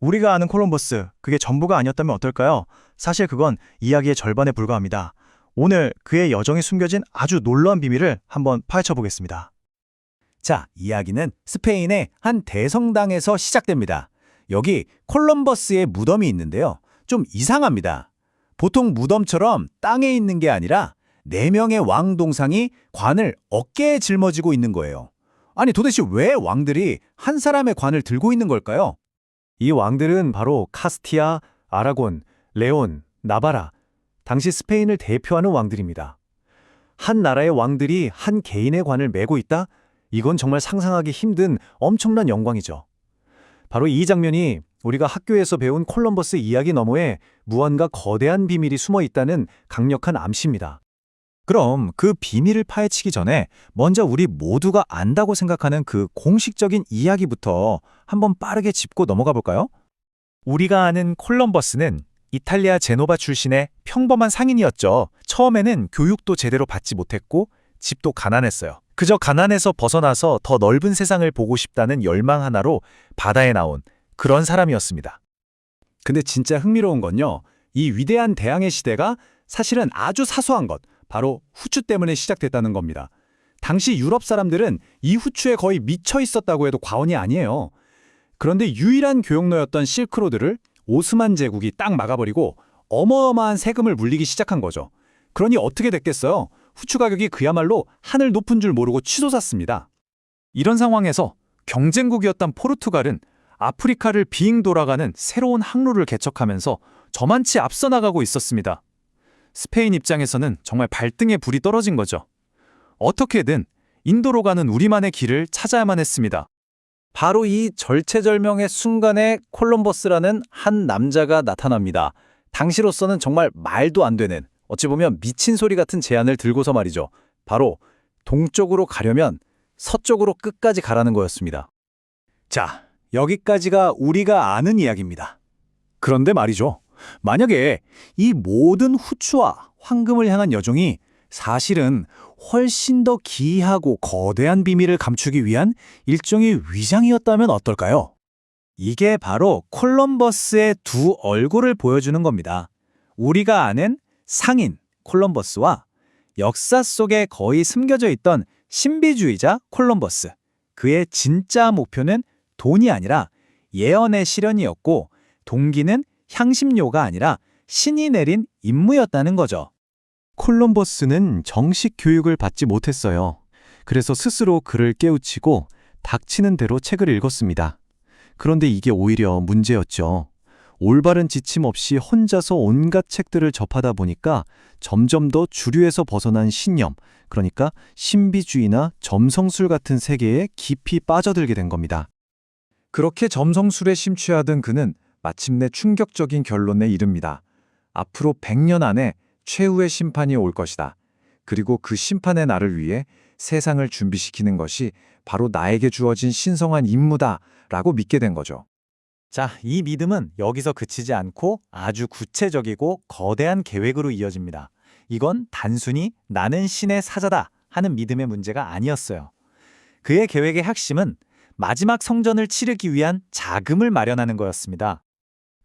우리가 아는 콜럼버스, 그게 전부가 아니었다면 어떨까요? 사실 그건 이야기의 절반에 불과합니다. 오늘 그의 여정이 숨겨진 아주 놀라운 비밀을 한번 파헤쳐 보겠습니다. 자, 이야기는 스페인의 한 대성당에서 시작됩니다. 여기 콜럼버스의 무덤이 있는데요. 좀 이상합니다. 보통 무덤처럼 땅에 있는 게 아니라 네 명의 왕 동상이 관을 어깨에 짊어지고 있는 거예요. 아니 도대체 왜 왕들이 한 사람의 관을 들고 있는 걸까요? 이 왕들은 바로 카스티아, 아라곤, 레온, 나바라, 당시 스페인을 대표하는 왕들입니다. 한 나라의 왕들이 한 개인의 관을 메고 있다? 이건 정말 상상하기 힘든 엄청난 영광이죠. 바로 이 장면이 우리가 학교에서 배운 콜럼버스 이야기 너머에 무언가 거대한 비밀이 숨어 있다는 강력한 암시입니다. 그럼 그 비밀을 파헤치기 전에 먼저 우리 모두가 안다고 생각하는 그 공식적인 이야기부터 한번 빠르게 짚고 넘어가 볼까요? 우리가 아는 콜럼버스는 이탈리아 제노바 출신의 평범한 상인이었죠. 처음에는 교육도 제대로 받지 못했고 집도 가난했어요. 그저 가난에서 벗어나서 더 넓은 세상을 보고 싶다는 열망 하나로 바다에 나온 그런 사람이었습니다. 근데 진짜 흥미로운 건요. 이 위대한 대항해 시대가 사실은 아주 사소한 것, 바로 후추 때문에 시작됐다는 겁니다. 당시 유럽 사람들은 이 후추에 거의 미쳐 있었다고 해도 과언이 아니에요. 그런데 유일한 교역로였던 실크로드를 오스만 제국이 딱 막아버리고 어마어마한 세금을 물리기 시작한 거죠. 그러니 어떻게 됐겠어요? 후추 가격이 그야말로 하늘 높은 줄 모르고 치솟았습니다. 이런 상황에서 경쟁국이었던 포르투갈은 아프리카를 빙 돌아가는 새로운 항로를 개척하면서 저만치 앞서 나가고 있었습니다. 스페인 입장에서는 정말 발등에 불이 떨어진 거죠. 어떻게든 인도로 가는 우리만의 길을 찾아야만 했습니다. 바로 이 절체절명의 순간에 콜럼버스라는 한 남자가 나타납니다. 당시로서는 정말 말도 안 되는 어찌 보면 미친 소리 같은 제안을 들고서 말이죠. 바로 동쪽으로 가려면 서쪽으로 끝까지 가라는 거였습니다. 자, 여기까지가 우리가 아는 이야기입니다. 그런데 말이죠. 만약에 이 모든 후추와 황금을 향한 여정이 사실은 훨씬 더 기이하고 거대한 비밀을 감추기 위한 일종의 위장이었다면 어떨까요? 이게 바로 콜럼버스의 두 얼굴을 보여주는 겁니다. 우리가 아는 상인 콜럼버스와 역사 속에 거의 숨겨져 있던 신비주의자 콜럼버스. 그의 진짜 목표는 돈이 아니라 예언의 실현이었고 동기는 향심료가 아니라 신이 내린 임무였다는 거죠. 콜럼버스는 정식 교육을 받지 못했어요. 그래서 스스로 글을 깨우치고 닥치는 대로 책을 읽었습니다. 그런데 이게 오히려 문제였죠. 올바른 지침 없이 혼자서 온갖 책들을 접하다 보니까 점점 더 주류에서 벗어난 신념, 그러니까 신비주의나 점성술 같은 세계에 깊이 빠져들게 된 겁니다. 그렇게 점성술에 심취하던 그는 마침내 충격적인 결론에 이릅니다. 앞으로 100년 안에 최후의 심판이 올 것이다. 그리고 그 심판의 날을 위해 세상을 준비시키는 것이 바로 나에게 주어진 신성한 임무다 라고 믿게 된 거죠. 자, 이 믿음은 여기서 그치지 않고 아주 구체적이고 거대한 계획으로 이어집니다. 이건 단순히 나는 신의 사자다 하는 믿음의 문제가 아니었어요. 그의 계획의 핵심은 마지막 성전을 치르기 위한 자금을 마련하는 거였습니다.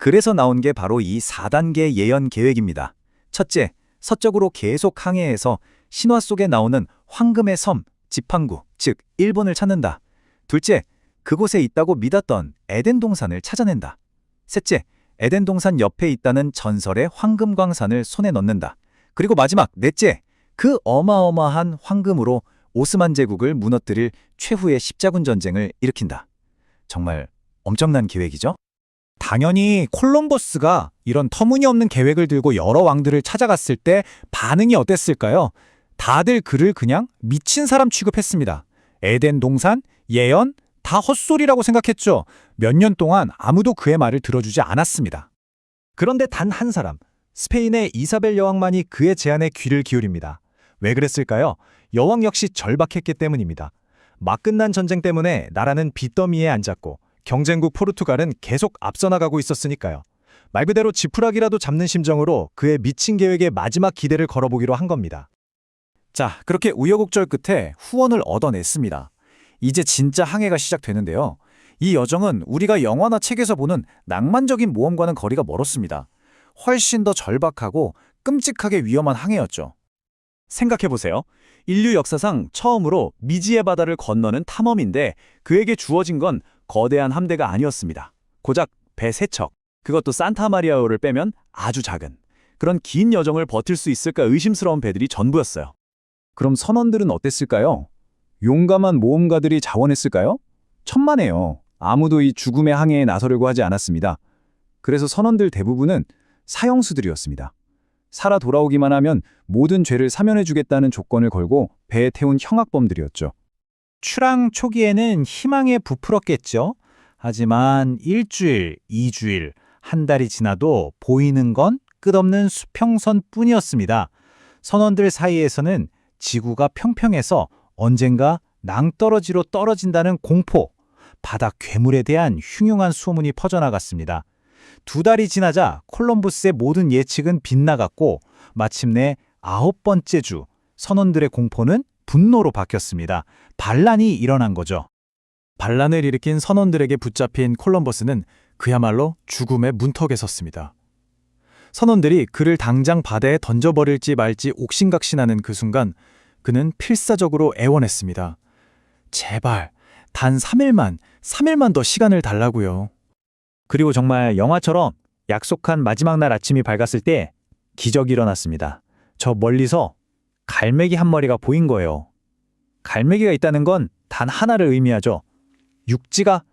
그래서 나온 게 바로 이 4단계 예언 계획입니다. 첫째, 서쪽으로 계속 항해해서 신화 속에 나오는 황금의 섬, 지팡구, 즉 일본을 찾는다. 둘째, 그곳에 있다고 믿었던 에덴 동산을 찾아낸다. 셋째, 에덴 동산 옆에 있다는 전설의 황금 광산을 손에 넣는다. 그리고 마지막 넷째, 그 어마어마한 황금으로 오스만 제국을 무너뜨릴 최후의 십자군 전쟁을 일으킨다. 정말 엄청난 계획이죠? 당연히 콜럼버스가 이런 터무니없는 계획을 들고 여러 왕들을 찾아갔을 때 반응이 어땠을까요? 다들 그를 그냥 미친 사람 취급했습니다. 에덴 동산, 예언, 다 헛소리라고 생각했죠. 몇 년 동안 아무도 그의 말을 들어주지 않았습니다. 그런데 단 한 사람, 스페인의 이사벨 여왕만이 그의 제안에 귀를 기울입니다. 왜 그랬을까요? 여왕 역시 절박했기 때문입니다. 막 끝난 전쟁 때문에 나라는 빚더미에 앉았고 경쟁국 포르투갈은 계속 앞서 나가고 있었으니까요. 말 그대로 지푸라기라도 잡는 심정으로 그의 미친 계획에 마지막 기대를 걸어보기로 한 겁니다. 자, 그렇게 우여곡절 끝에 후원을 얻어냈습니다. 이제 진짜 항해가 시작되는데요. 이 여정은 우리가 영화나 책에서 보는 낭만적인 모험과는 거리가 멀었습니다. 훨씬 더 절박하고 끔찍하게 위험한 항해였죠. 생각해보세요. 인류 역사상 처음으로 미지의 바다를 건너는 탐험인데 그에게 주어진 건 거대한 함대가 아니었습니다. 고작 배세 척, 그것도 산타마리아호를 빼면 아주 작은 그런 긴 여정을 버틸 수 있을까 의심스러운 배들이 전부였어요. 그럼 선원들은 어땠을까요? 용감한 모험가들이 자원했을까요? 천만에요. 아무도 이 죽음의 항해에 나서려고 하지 않았습니다. 그래서 선원들 대부분은 사형수들이었습니다. 살아 돌아오기만 하면 모든 죄를 사면해주겠다는 조건을 걸고 배에 태운 형악범들이었죠. 출항 초기에는 희망에 부풀었겠죠. 하지만 일주일, 이주일, 한 달이 지나도 보이는 건 끝없는 수평선 뿐이었습니다. 선원들 사이에서는 지구가 평평해서 언젠가 낭떠러지로 떨어진다는 공포, 바다 괴물에 대한 흉흉한 소문이 퍼져나갔습니다. 두 달이 지나자 콜럼부스의 모든 예측은 빗나갔고 마침내 아홉 번째 주 선원들의 공포는 분노로 바뀌었습니다. 반란이 일어난 거죠. 반란을 일으킨 선원들에게 붙잡힌 콜럼버스는 그야말로 죽음의 문턱에 섰습니다. 선원들이 그를 당장 바다에 던져버릴지 말지 옥신각신하는 그 순간 그는 필사적으로 애원했습니다. 제발 단 3일만, 3일만 더 시간을 달라고요. 그리고 정말 영화처럼 약속한 마지막 날 아침이 밝았을 때 기적이 일어났습니다. 저 멀리서 갈매기 한 마리가 보인 거예요. 갈매기가 있다는 건 단 하나를 의미하죠. 육지가,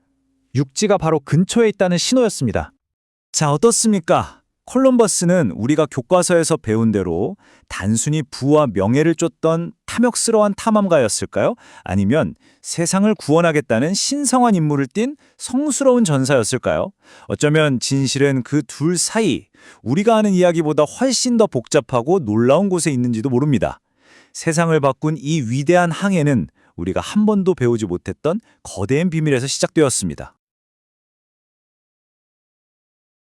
육지가 바로 근처에 있다는 신호였습니다. 자, 어떻습니까? 콜럼버스는 우리가 교과서에서 배운 대로 단순히 부와 명예를 쫓던 탐욕스러운 탐험가였을까요? 아니면 세상을 구원하겠다는 신성한 임무를 띤 성스러운 전사였을까요? 어쩌면 진실은 그 둘 사이, 우리가 아는 이야기보다 훨씬 더 복잡하고 놀라운 곳에 있는지도 모릅니다. 세상을 바꾼 이 위대한 항해는 우리가 한 번도 배우지 못했던 거대한 비밀에서 시작되었습니다.